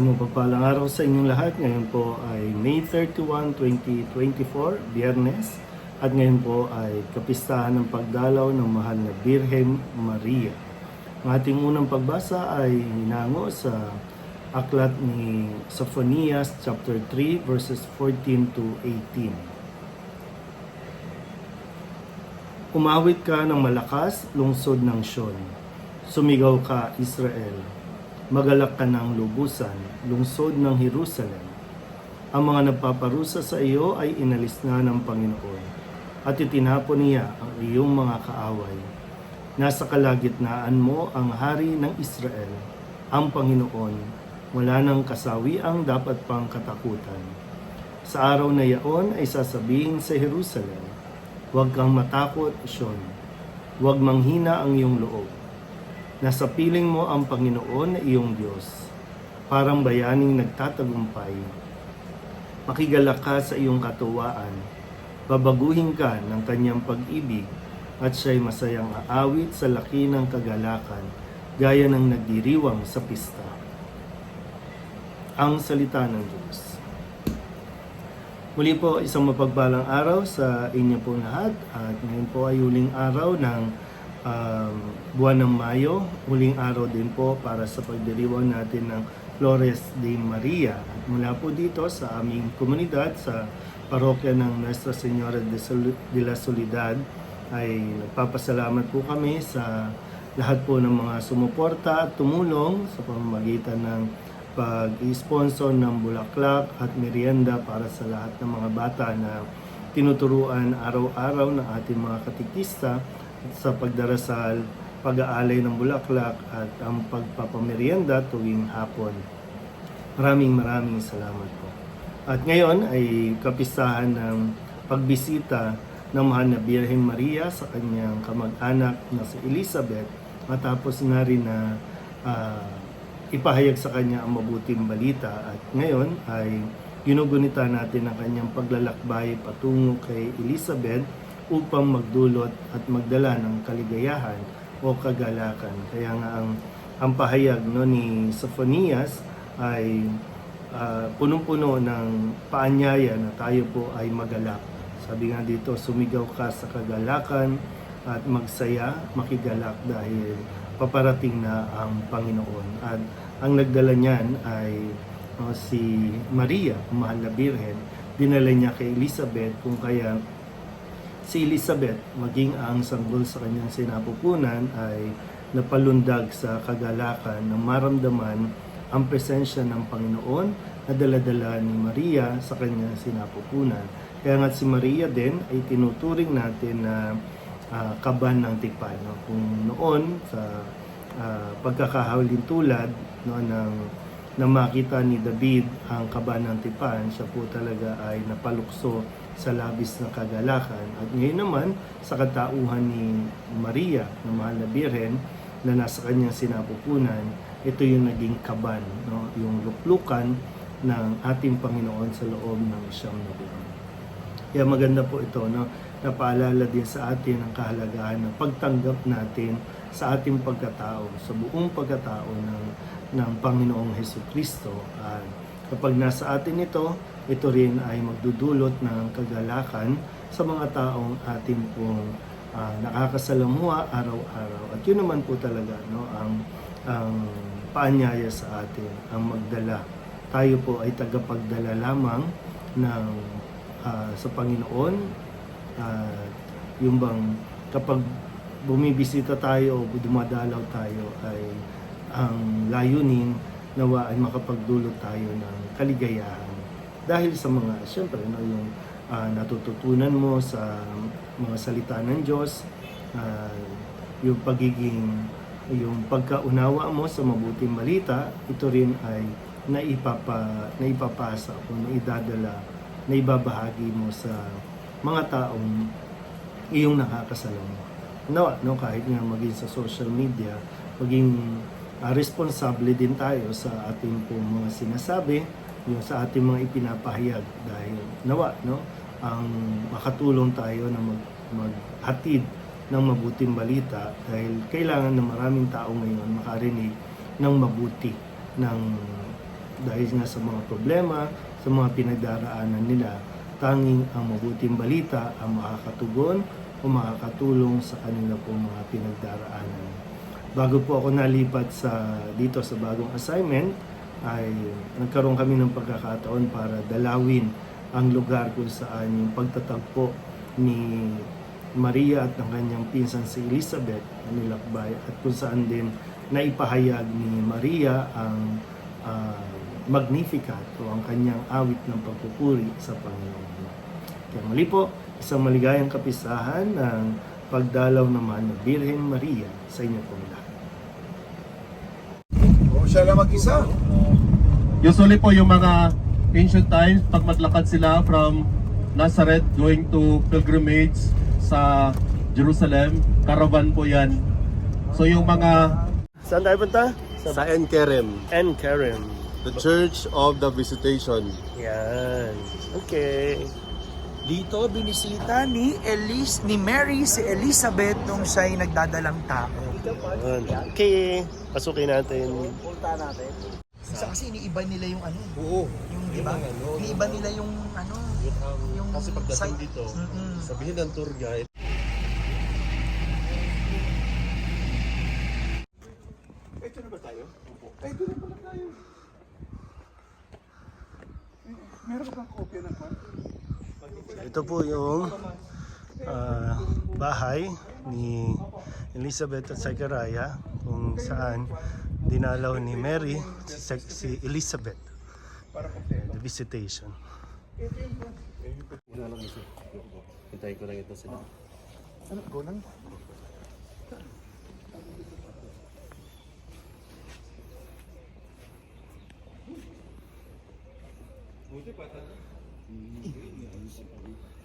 Isang mapagpalang araw sa inyong lahat. Ngayon po ay May 31, 2024, Biyernes. At ngayon po ay kapistahan ng pagdalaw ng mahal na Birhen Maria. Ang ating unang pagbasa ay hinango sa aklat ni Sophonias chapter 3 verses 14 to 18. Umawit ka ng malakas, lungsod ng Sion. Sumigaw ka, Israel. Magalak ka ng lubusan, lungsod ng Jerusalem. Ang mga nagpaparusa sa iyo ay inalis na ng Panginoon, at itinapon niya ang iyong mga kaaway. Nasa kalagitnaan mo ang hari ng Israel, ang Panginoon, wala nang kasawiang dapat pang katakutan. Sa araw na yaon ay sasabihin sa Jerusalem, Huwag kang matakot, Sion. Huwag manghina ang iyong loob. Nasa piling mo ang Panginoon na iyong Diyos. Parang bayaning nagtatagumpay. Makigalak ka sa iyong katuwaan. Babaguhin ka ng kanyang pag-ibig at siya'y masayang aawit sa laki ng kagalakan gaya ng nagdiriwang sa pista. Ang salita ng Diyos. Muli po, isang mapagbalang araw sa inyo po lahat at ngayon po ay huling araw ng um, buwan ng Mayo, huling araw din po para sa pagdiriwang natin ng Flores de Maria. At mula po dito sa aming komunidad sa parokya ng Nuestra Sol- de la Soledad ay nagpapasalamat po kami sa lahat po ng mga sumuporta at tumulong sa pamamagitan ng pag-sponsor ng bulaklak at merienda para sa lahat ng mga bata na tinuturuan araw-araw ng ating mga katikista sa pagdarasal, pag-aalay ng bulaklak at ang pagpapamerienda tuwing hapon. Maraming maraming salamat po. At ngayon ay kapistahan ng pagbisita ng mahal na Birhen Maria sa kanyang kamag-anak na si Elizabeth matapos na rin na ah, ipahayag sa kanya ang mabuting balita at ngayon ay ginugunita natin ang kanyang paglalakbay patungo kay Elizabeth upang magdulot at magdala ng kaligayahan o kagalakan. Kaya nga ang ang pahayag no ni Sophonias ay ah, punong-puno ng paanyaya na tayo po ay magalak. Sabi nga dito, sumigaw ka sa kagalakan at magsaya, makigalak dahil paparating na ang Panginoon. At ang nagdala niyan ay uh, si Maria, mahal na birhen. Dinala niya kay Elizabeth kung kaya si Elizabeth, maging ang sanggol sa kanyang sinapupunan ay napalundag sa kagalakan na maramdaman ang presensya ng Panginoon na daladala ni Maria sa kanyang sinapupunan. Kaya nga si Maria din ay tinuturing natin na ah, kaban ng tipan. No? Kung noon sa uh, pagkakahawlin tulad no, ng na makita ni David ang kaban ng tipan, siya po talaga ay napalukso sa labis na kagalakan. At ngayon naman, sa katauhan ni Maria, na mahal na birhen, na nasa kanyang sinapupunan, ito yung naging kaban, no? yung luklukan ng ating Panginoon sa loob ng siyam na buwan. Kaya maganda po ito, no? napaalala din sa atin ang kahalagahan ng pagtanggap natin sa ating pagkatao, sa buong pagkatao ng, ng Panginoong Heso Kristo. At kapag nasa atin ito, ito rin ay magdudulot ng kagalakan sa mga taong ating pong ah, nakakasalamuha araw-araw. At yun naman po talaga no, ang, ang paanyaya sa atin, ang magdala. Tayo po ay tagapagdala lamang ng ah, sa Panginoon at yung bang kapag bumibisita tayo o dumadalaw tayo ay ang layunin nawa ay makapagdulot tayo ng kaligayahan dahil sa mga siyempre no, yung ah, natututunan mo sa mga salita ng Diyos ah, yung pagiging yung pagkaunawa mo sa mabuting balita ito rin ay naipapa naipapasa o naidadala na ibabahagi mo sa mga taong iyong nakakasalamuha. No, no, kahit nga maging sa social media, maging ah, responsable din tayo sa ating pong mga sinasabi, yung sa ating mga ipinapahayag dahil nawa, no, ang makatulong tayo na mag, maghatid ng mabuting balita dahil kailangan ng maraming tao ngayon makarinig ng mabuti ng dahil nga sa mga problema, sa mga pinagdaraanan nila, tanging ang mabuting balita ang makakatugon o makakatulong sa kanila po mga pinagdaraanan. Bago po ako nalipat sa dito sa bagong assignment, ay nagkaroon kami ng pagkakataon para dalawin ang lugar kung saan yung pagtatagpo ni Maria at ng kanyang pinsan si Elizabeth nilakbay at kung saan din naipahayag ni Maria ang ah, Magnificat o ang kanyang awit ng pagpupuri sa Panginoon. Kaya muli po, isang maligayang kapisahan ng pagdalaw naman ng Birhen Maria sa inyo pong lahat. O siya lang mag-isa. Usually po yung mga ancient times, pag maglakad sila from Nazareth going to pilgrimage sa Jerusalem, caravan po yan. So yung mga Saan tayo punta? sa Enkerem, Enkerem. the Church of the Visitation. Yan. Okay. Dito binisita ni Elis ni Mary si Elizabeth nung siya'y nagdadalang tao. Okay. Pasukin natin. Isa kasi iniiba nila yung ano, Oo. yung di ba? Iniiba nila yung ano, yung Kasi pagdating dito, Mm-mm. sabihin ng tour guide, Ito na ba tayo? Ay, doon na pala tayo. Meron ka bang kopya ng kwan? Ito po yung ah, bahay ni Elizabeth at Zachariah kung saan dinalaw ni Mary si, si Elizabeth. The visitation. hintayin ko lang ito sila. Ano, go lang? Mm -hmm.